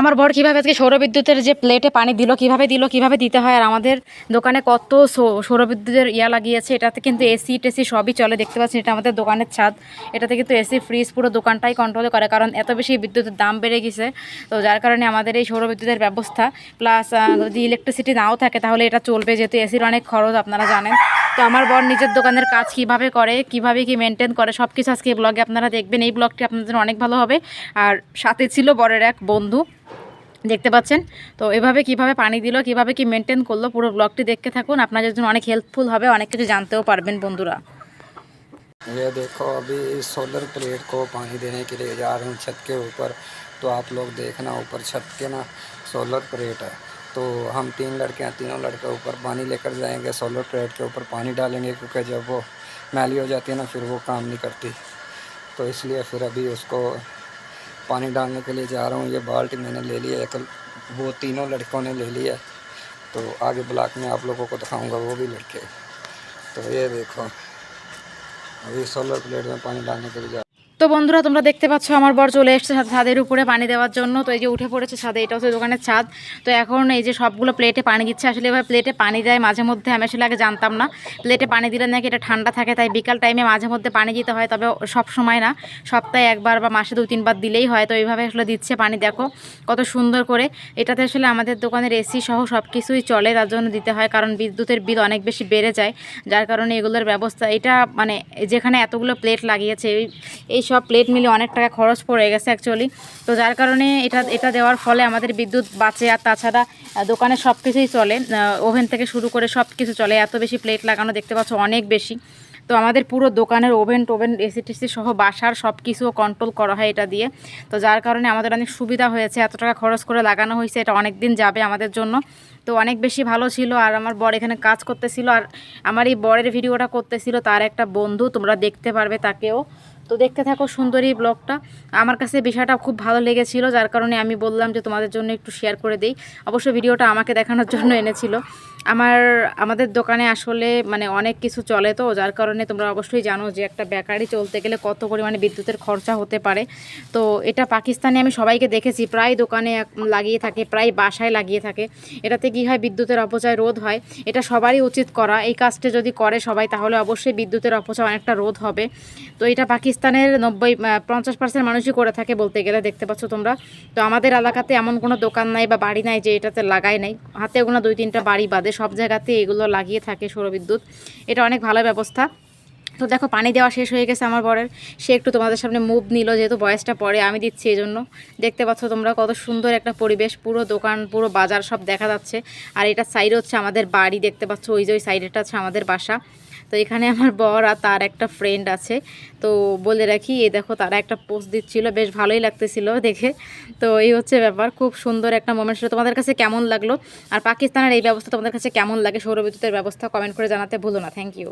আমার বর কীভাবে আজকে সৌরবিদ্যুতের যে প্লেটে পানি দিল, কীভাবে দিল, কীভাবে দিতে হয়, আর আমাদের দোকানে কত সৌরবিদ্যুতের ইয়া লাগিয়েছে, এটাতে কিন্তু এসি টেসি সবই চলে, দেখতে পাচ্ছেন এটা আমাদের দোকানের ছাদ, এটাতে কিন্তু এসি ফ্রিজ পুরো দোকানটাই কন্ট্রোল করে, কারণ এত বেশি বিদ্যুতের দাম বেড়ে গেছে। তো যার কারণে আমাদের এই সৌরবিদ্যুতের ব্যবস্থা প্লাস যদি ইলেকট্রিসিটি নাও থাকে, তাহলে এটা চলবে, যেহেতু এসির অনেক খরচ, আপনারা জানেন। তো আমার বর নিজের দোকানের কাজ কিভাবে করে কিভাবে কি মেনটেন করে সব কিছু আজকে এই ব্লগে আপনারা দেখবেন এই ব্লগটি আপনাদের জন্য অনেক ভালো হবে আর সাথে ছিল বরের এক বন্ধু দেখতে পাচ্ছেন তো এভাবে কিভাবে পানি দিল কিভাবে কি মেনটেন করলো পুরো ব্লগটি দেখতে থাকুন আপনাদের জন্য অনেক হেল্পফুল হবে অনেক কিছু জানতেও পারবেন বন্ধুরা ये देखो अभी इस सोलर प्लेट को पानी देने के लिए जा रहा हूँ छत के ऊपर तो आप लोग देखना ऊपर छत के ना सोलर प्लेट है तो हम तीन लड़के हैं, तीनों लड़के ऊपर पानी लेकर जाएँगे सोलर प्लेट के ऊपर पानी डालेंगे, क्योंकि जब वो मैली हो जाती है ना, फिर वो काम नहीं करती। तो इसलिए फिर अभी उसको पानी डालने के लिए जा रहा हूँ। ये बाल्टी मैंने ले लिया, एक वो तीनों लड़कों ने ले लिया। तो आगे ब्लॉक में आप लोगों को दिखाऊँगा, वो भी लड़के। तो ये देखो, अभी सोलर प्लेट में पानी डालने के लिए जा তো বন্ধুরা, তোমরা দেখতে পাচ্ছ আমার বর চলে এসছে ছাদ- ছাদের উপরে পানি দেওয়ার জন্য। তো এই যে উঠে পড়েছে ছাদে, এটা হচ্ছে দোকানের ছাদ। তো এখন এই যে সবগুলো প্লেটে পানি দিচ্ছে। আসলে এবার প্লেটে পানি দেয় মাঝে মধ্যে, আমি আসলে আগে জানতাম না। প্লেটে পানি দিলে নাকি এটা ঠান্ডা থাকে, তাই বিকাল টাইমে মাঝে মধ্যে পানি দিতে হয়, তবে সব সময় না। সপ্তাহে একবার বা মাসে দুই, তিনবার দিলেই হয়। তো এইভাবে আসলে দিচ্ছে পানি, দেখো কত সুন্দর করে। এটাতে আসলে আমাদের দোকানের এসি সহ সব কিছুই চলে, তার জন্য দিতে হয়, কারণ বিদ্যুতের বিল অনেক বেশি বেড়ে যায়। যার কারণে এগুলোর ব্যবস্থা, এটা মানে যেখানে এতগুলো প্লেট লাগিয়েছে এই সব প্লেট মিলে অনেক টাকা খরচ পড়ে গেছে অ্যাকচুয়ালি তো যার কারণে এটা এটা দেওয়ার ফলে আমাদের বিদ্যুৎ বাঁচে আর তাছাড়া দোকানে সব কিছুই চলে। ওভেন থেকে শুরু করে সব কিছু চলে। এত বেশি প্লেট লাগানো দেখতে পাচ্ছ অনেক বেশি। তো আমাদের পুরো দোকানের ওভেন টোভেন এসি টেসি সহ বাসার সব কিছুও কন্ট্রোল করা হয় এটা দিয়ে। তো যার কারণে আমাদের অনেক সুবিধা হয়েছে। এত টাকা খরচ করে লাগানো হয়েছে, এটা অনেক দিন যাবে আমাদের জন্য। তো অনেক বেশি ভালো ছিল আর আমার বর এখানে কাজ করতেছিল। আর আমার এই বরের ভিডিওটা করতেছিল, তার একটা বন্ধু, তোমরা দেখতে পারবে তাকেও। তো দেখতে থাকো সুন্দরী ব্লগটা। আমার কাছে বিষয়টা খুব ভালো লেগেছিল, যার কারণে আমি বললাম যে তোমাদের জন্য একটু শেয়ার করে দিই। অবশ্য ভিডিওটা আমাকে দেখানোর জন্য এনেছিল। আমার, আমাদের দোকানে আসলে মানে অনেক কিছু চলে তো, যার কারণে তোমরা অবশ্যই জানো যে একটা বেকারি চলতে গেলে কত পরিমাণে বিদ্যুতের খরচা হতে পারে। তো এটা পাকিস্তানে আমি সবাইকে দেখেছি, প্রায় দোকানে লাগিয়ে থাকে, প্রায় বাসায় লাগিয়ে থাকে। এটাতে কি হয়, বিদ্যুতের অপচয় রোধ হয়। এটা সবারই উচিত করা। এই কাজটা যদি করে সবাই, তাহলে অবশ্যই বিদ্যুতের অপচয় অনেকটা রোধ হবে। তো এটা পাকিস্তানের নব্বই পঞ্চাশ পার্সেন্ট মানুষই করে থাকে বলতে গেলে, দেখতে পাচ্ছ তোমরা। তো আমাদের এলাকাতে এমন কোনো দোকান নাই বা বাড়ি নাই যে এটাতে লাগাই নাই। হাতে গোনা দুই তিনটা বাড়ি বাদে সব জায়গাতে এগুলো লাগিয়ে থাকে সৌরবিদ্যুৎ। এটা অনেক ভালো ব্যবস্থা। তো দেখো, পানি দেওয়া শেষ হয়ে গেছে আমার বরের। সে একটু তোমাদের সামনে মুভ নিল, যেহেতু বয়সটা পরে, আমি দিচ্ছি এই জন্য দেখতে পাচ্ছ তোমরা কত সুন্দর একটা পরিবেশ, পুরো দোকান, পুরো বাজার সব দেখা যাচ্ছে। আর এটা সাইড হচ্ছে আমাদের বাড়ি, দেখতে পাচ্ছ ওই যে ওই সাইডেটা হচ্ছে আমাদের বাসা। তো এখানে আমার বর আর তার একটা ফ্রেন্ড আছে। তো বলে রাখি, এই দেখো তারা একটা পোস্ট দিচ্ছিল, বেশ ভালোই লাগতেছিল দেখে। তো এই হচ্ছে ব্যাপার, খুব সুন্দর একটা মোমেন্ট ছিল তোমাদের কাছে কেমন লাগল? আর পাকিস্তানের এই ব্যবস্থা তোমাদের কাছে কেমন লাগে? সৌরবিদ্যুতের ব্যবস্থা কমেন্ট করে জানাতে ভুলো না। Thank you